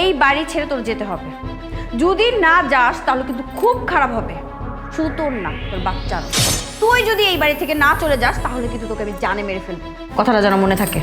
এই বাড়ি ছেড়ে তোর যেতে হবে। যদি না যাস তাহলে কিন্তু খুব খারাপ হবে। শুধু তোর না তোর বাচ্চার তুই যদি এই বাড়ি থেকে না চলে যাস তাহলে কিন্তু তোকে আমি জানে মেরে ফেলব। কথাটা যেন মনে থাকে।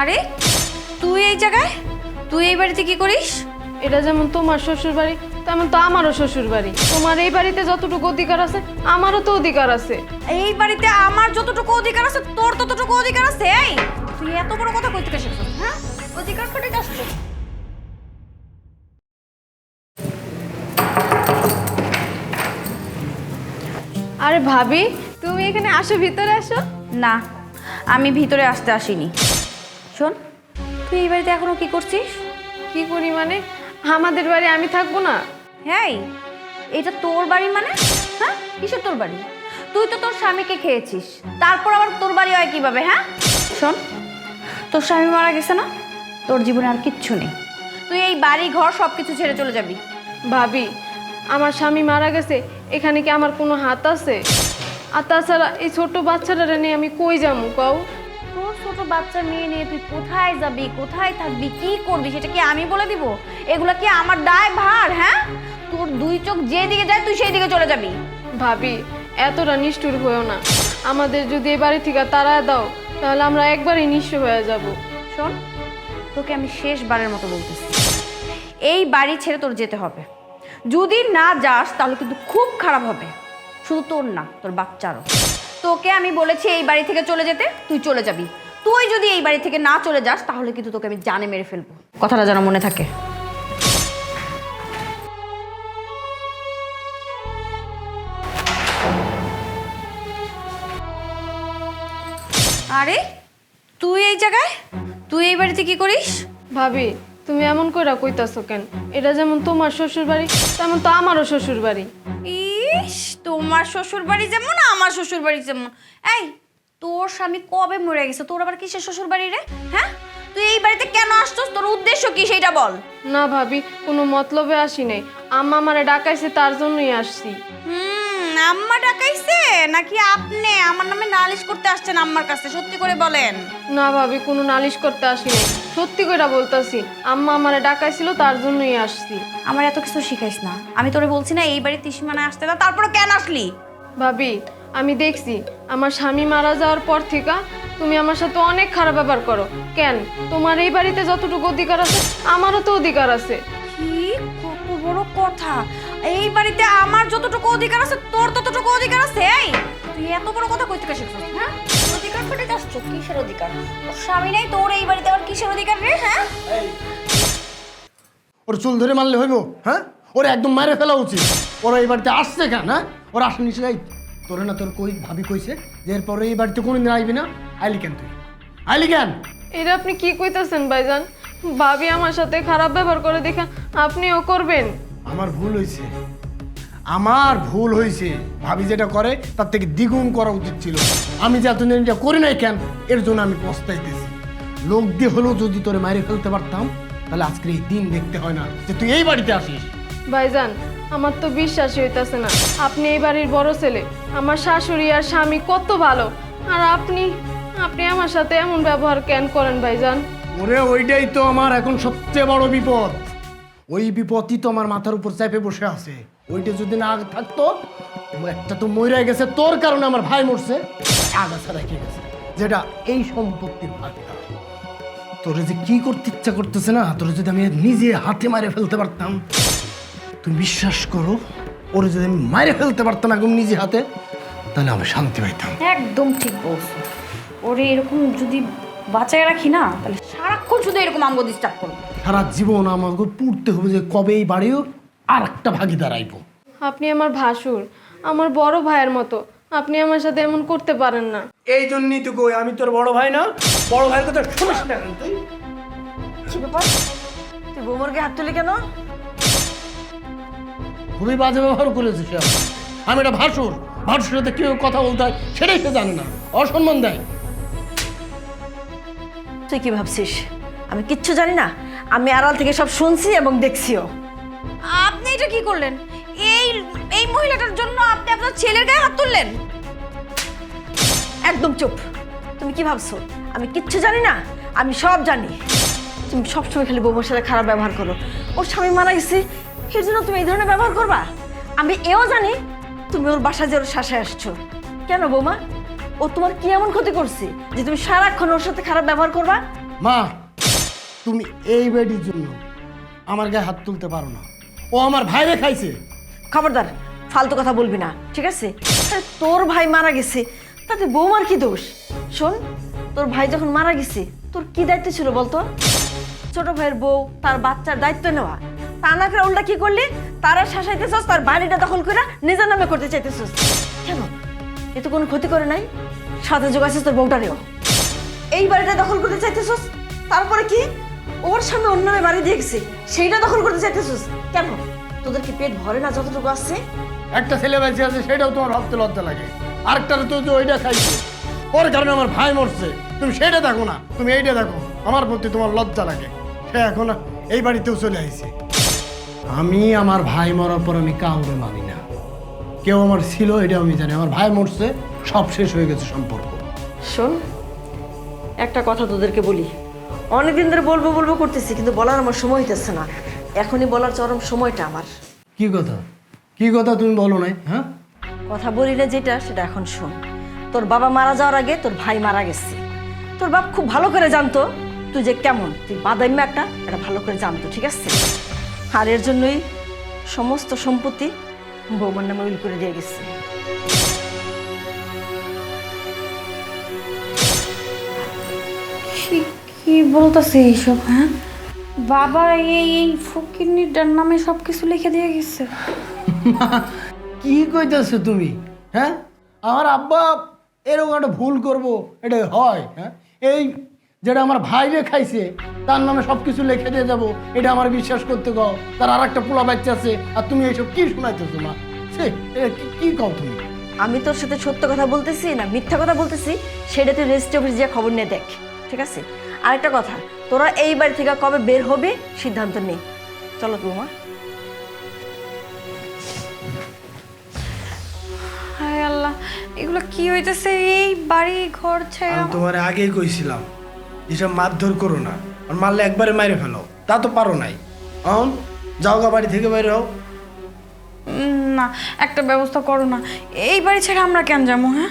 আরে তুই এই জায়গায়? তুই এই বাড়িতে কি করিস? এটা যেমন তোমার শ্বশুর বাড়ি তেমন তো আমারও শ্বশুর বাড়ি। তোমার এই বাড়িতে যতটুকু অধিকার আছে আমারও তো অধিকার আছে। এই বাড়িতে আমার যতটুকু অধিকার আছে তোর ততটুকু অধিকার আছে? এই তুই এত বড় কথা কই থেকে হ্যাঁ অধিকার করে আরে ভাবি তুমি এখানে আসো ভিতরে আসো। না আমি ভিতরে আসতে আসিনি। শোন তুই এই বাড়িতে এখনও কি করছিস? কি করি মানে? আমাদের বাড়ি আমি থাকব না। হ্যাঁ এটা তোর বাড়ি মানে? হ্যাঁ কিসের তোর বাড়ি? তুই তো তোর স্বামীকে খেয়েছিস তারপর আবার তোর বাড়ি হয় কীভাবে হ্যাঁ? শোন তোর স্বামী মারা গেছে না? তোর জীবনে আর কিচ্ছু নেই। তুই এই বাড়ি ঘর সব কিছু ছেড়ে চলে যাবি। ভাবি আমার স্বামী মারা গেছে এখানে কি আমার কোনো হাত আছে? আর তাছাড়া এই ছোট বাচ্চাটা নিয়ে আমি কই যাব কাউ তোর ছোট বাচ্চা মেয়ে নিয়ে তুই কোথায় যাবি কোথায় থাকবি কি করবি সেটা কি আমি বলে দিব? এগুলা কি আমার দায় ভার হ্যাঁ? তোর দুই চোখ যেদিকে যায় তুই সেই দিকে চলে যাবি। ভাবি এতটা নিষ্ঠুর হয়েও না। আমাদের যদি এই বাড়ি থেকে তারা দাও তাহলে আমরা একবারই নিঃস্ব হয়ে যাব। শোন তোকে আমি শেষবারের মতো বলতেছি। এই বাড়ি ছেড়ে তোর যেতে হবে। যদি না যাস, তাহলে কিন্তু খুব খারাপ হবে। শুধু তোর না, তোর বাচ্চারও। তোকে আমি বলেছি এই বাড়ি থেকে চলে যেতে, তুই চলে যাবি। তুই যদি এই বাড়ি থেকে না চলে যাস, তাহলে কিন্তু তোকে আমি জানে মেরে ফেলব। কথাটা যেন মনে থাকে। আরে, তুই এই জায়গায়? তুই এই বাড়িতে কি করিস? ভাবি তুমি এমন কইরা কইতাছো কেন? এটা যেমন তোমার শ্বশুর বাড়ি তেমন তো আমারও শ্বশুর বাড়ি ইস তোমার শ্বশুর বাড়ি যেমন আমার শ্বশুর বাড়ি যেমন। এই তোর স্বামী কবে মরে গেছে? তোর আবার কিসের শ্বশুর বাড়ি রে? হ্যাঁ? তুই এই বাড়িতে কেন আসছস? তোর উদ্দেশ্য কি সেটা বল। না ভাবি কোনো মতলবে আসি নাই। আম্মা আমারে ডাকাইছে তার জন্যই আসছি। হুম আম্মা ডাকাইছে? নাকি আপনি? আমার নামে নালিশ করতে আসছেন আম্মার কাছে সত্যি করে বলেন। না ভাবি কোনো নালিশ করতে আসিনি। সত্যি কইরা বলতাছি আম্মা আমারে ডাকাইছিল তার জন্যই আসছি। আমার এত কিছু শিখাইস না। আমি তোরে বলছি না এই বাড়ি তিসিমানায় আসতে না তারপরে কেন আসলি? ভাবি আমি দেখছি আমার স্বামী মারা যাওয়ার পর থেকে তুমি আমার সাথে অনেক খারাপ ব্যবহার করো। কেন? তোমার এই বাড়িতে যতটুকু অধিকার আছে আমারও তো অধিকার আছে। কি কত বড় কথা। এই বাড়িতে আমার যতটুকু অধিকার আছে তোর ততটুকু অধিকার আছে এই? তুই এত বড় কথা কই থেকে শিখছিস হ্যাঁ? অধিকার করে যাচ্ছ কিসের অধিকার? তোর স্বামী নাই তোর এই বাড়িতে আবার কিসের অধিকার রে হ্যাঁ? ওর চুল ধরে মারলে হইব হ্যাঁ? ওর একদম মারে ফেলা উচিত। ওরা এই বাড়িতে আসছে কেন হ্যাঁ? ওরা আসেনি সেটাই তোরে না তোর কই ভাবি কইছে যে এরপরে এই বাড়িতে কোনোদিন আইবি না আইলি কেন তুই? আইলি কেন? এটা আপনি কি কইতাছেন ভাইজান? ভাবি আমার সাথে খারাপ ব্যবহার করে দেখা আপনিও করবেন। আমার ভুল হয়েছে। আমার ভুল হয়েছে। ভাবি যেটা করে তার থেকে দ্বিগুণ করা উচিত ছিল। আমি যে এতদিন এটা করি নাই কেন? এর জন্য আমি পস্তাইতেছি। লোক দিয়ে হলেও যদি তোরে মারে ফেলতে পারতাম তাহলে আজকে এই দিন দেখতে হয় না যে তুই এই বাড়িতে আসিস। ভাইজান আমার তো বিশ্বাসই হইতাছে না। আপনি এই বাড়ির বড় ছেলে। আমার শাশুড়ি আর স্বামী কত ভালো। আর আপনি আপনি আমার সাথে এমন ব্যবহার কেন করেন ভাইজান? ওরে ওইটাই তো আমার এখন সবচেয়ে বড় বিপদ। ওই বিপদই তো আমার মাথার উপর চাপে বসে আছে। ওইটা যদি না থাকতো একটা তো মরে গেছে, তোর কারণে আমার ভাই মরছে আগাছা রেখে গেছে? যেটা এই সম্পত্তির ভাগিদার তোরে যে কি করতে ইচ্ছা করতেছে না, তোরে যদি আমি নিজে হাতে মারে ফেলতে পারতাম, তুমি বিশ্বাস করো, ওরে যদি আমি মারে ফেলতে পারতাম এখন নিজে হাতে, তাহলে আমি শান্তি পাইতাম। একদম ঠিক বলছো। ওরে এরকম যদি বাঁচায় রাখি না, তাহলে সারাক্ষণ শুধু এরকম আঙ্গ ডিস্টার্ব করব। সারা জীবন আমাকে পুড়তে হবে যে কবে এই বাড়িও আর একটা ভাগিদার আইব আপনি আমার ভাসুর আমার বড় ভাইয়ের মতো। আপনি আমার সাথে এমন করতে পারেন না। এই জন্যই তো কই আমি তোর বড় ভাই না বড় ভাইয়ের কথা শুনিস না কেন তুই? কি ব্যাপার? তুই বৌমারকে হাত তুলি কেন? খুবই বাজে ব্যবহার করেছে সে আমার। আমি এটা ভাসুর ভাসুর সাথে কেউ কথা বলতে হয় সেটাই সে জানে না। অসম্মান দেয়। তুই কি ভাবছিস? আমি কিচ্ছু জানি না। আমি আড়াল থেকে সব শুনছি এবং দেখছিও। আপনি এটা কি করলেন? এই এই মহিলাটার জন্য আপনি আপনার ছেলের গায়ে হাত তুললেন? একদম চুপ। তুমি কি ভাবছ? আমি কিচ্ছু জানি না আমি সব জানি। তুমি সবসময় খালি বৌমার সাথে খারাপ ব্যবহার করো। ওর স্বামী মারা গেছে এর জন্য তুমি এই ধরনের ব্যবহার করবা? আমি এও জানি তুমি ওর বাসা যে ওর শাসায় আসছো। কেন বৌমা? ও তোমার কি এমন ক্ষতি করছে যে তুমি সারাক্ষণ ওর সাথে খারাপ ব্যবহার করবা? মা তুমি এই বেডির জন্য আমার গায়ে হাত তুলতে পারো না। ও আমার ভাইরে খাইছে। খবরদার, ফালতু কথা বলবি না, ঠিক আছে? তোর ভাই মারা গেছে, তাতে বৌমার কি দোষ? শোন, তোর ভাই যখন মারা গেছে, তোর কি দায়িত্ব ছিল বলতো? ছোট ভাইয়ের বউ, তার বাচ্চার দায়িত্ব নেওয়া। তা না করে উল্টা কি করলি? তারা শাসাইতেছস, তার বাড়িটা দখল করে নিজের নামে করতে চাইতেছস। কেন? এ তো কোনো ক্ষতি করে নাই? সাথে যোগাছিস তোর বউটারেও। এই বাড়িটা দখল করতে চাইতেছস? তারপরে কি? ওর সামনে অন্য বাড়ি দিয়ে গেছে সেইটা দখল করতে চাইতেছস? কেন? তোদের কি পেট ভরে না যতটুকু আসছে একটা ছেলে বেঁচে আছে সেটাও তোমার ভাবতে লজ্জা লাগে। আরেকটার তো তো ওইটা খাইছে। ওর কারণে আমার ভাই মরছে। তুমি সেটা দেখো না তুমি এইটা দেখো। আমার প্রতি তোমার লজ্জা লাগে। সে এখন এই বাড়িতেও চলে আইছে। আমি আমার ভাই মরার পর আমি কাউরে মানি না। কেউ আমার ছিল এটা আমি জানি। আমার ভাই মরছে সব শেষ হয়ে গেছে সম্পর্ক। শোন একটা কথা তোদেরকে বলি। অনেকদিন ধরে বলব বলব করতেছি কিন্তু বলার আমার সময় হইতেছে না। এখনই বলার চরম সময়টা আমার। কি কথা? কি কথা তুমি বলো নাই হ্যাঁ? কথা বলি না যেটা সেটা এখন শোন। তোর বাবা মারা যাওয়ার আগে তোর ভাই মারা গেছে। তোর বাপ খুব ভালো করে জানতো তুই যে কেমন তুই বাদাইমা একটা এটা ভালো করে জানতো ঠিক আছে? আর এর জন্যই সমস্ত সম্পত্তি বৌমার নামে উইল করে দিয়ে গেছে। কি বলতেছে এইসব হ্যাঁ? বাবা এই এই ফকিরনিটার নামে সব কিছু লিখে দিয়ে গেছে। কি কইতেছো তুমি হ্যাঁ? আমার আব্বা এরকম একটা ভুল করব এটা হয় হ্যাঁ? এই যেটা আমার ভাইরে খাইছে তার নামে সব কিছু লিখে দিয়ে যাব এটা আমার বিশ্বাস করতে কও তার আর একটা পোলা বাচ্চা আছে আর তুমি এইসব কি শোনাইতেছো মা? সে কি- কি কও তুমি? আমি তোর সাথে সত্য কথা বলতেছি না মিথ্যা কথা বলতেছি সেটা তুই রেজিস্ট্রি অফিস যে খবর নিয়ে দেখ ঠিক আছে? আরেকটা কথা তোরা এই বাড়ি থেকে কবে বের হবে? সিদ্ধান্ত নেই চলো তোমা হায় আল্লাহ এগুলো কি হইতেছে? এই বাড়ি ঘর ছেড়ে আমি তোমার আগেই কইছিলাম এসব মারধর করো না। আর মারলে একবারে মাইরে ফেলো তা তো পারো নাই। অন যাও গা বাড়ি থেকে বাইরে হও। উম, না একটা ব্যবস্থা করো না। এই বাড়ি ছেড়ে আমরা কেন যাব হ্যাঁ?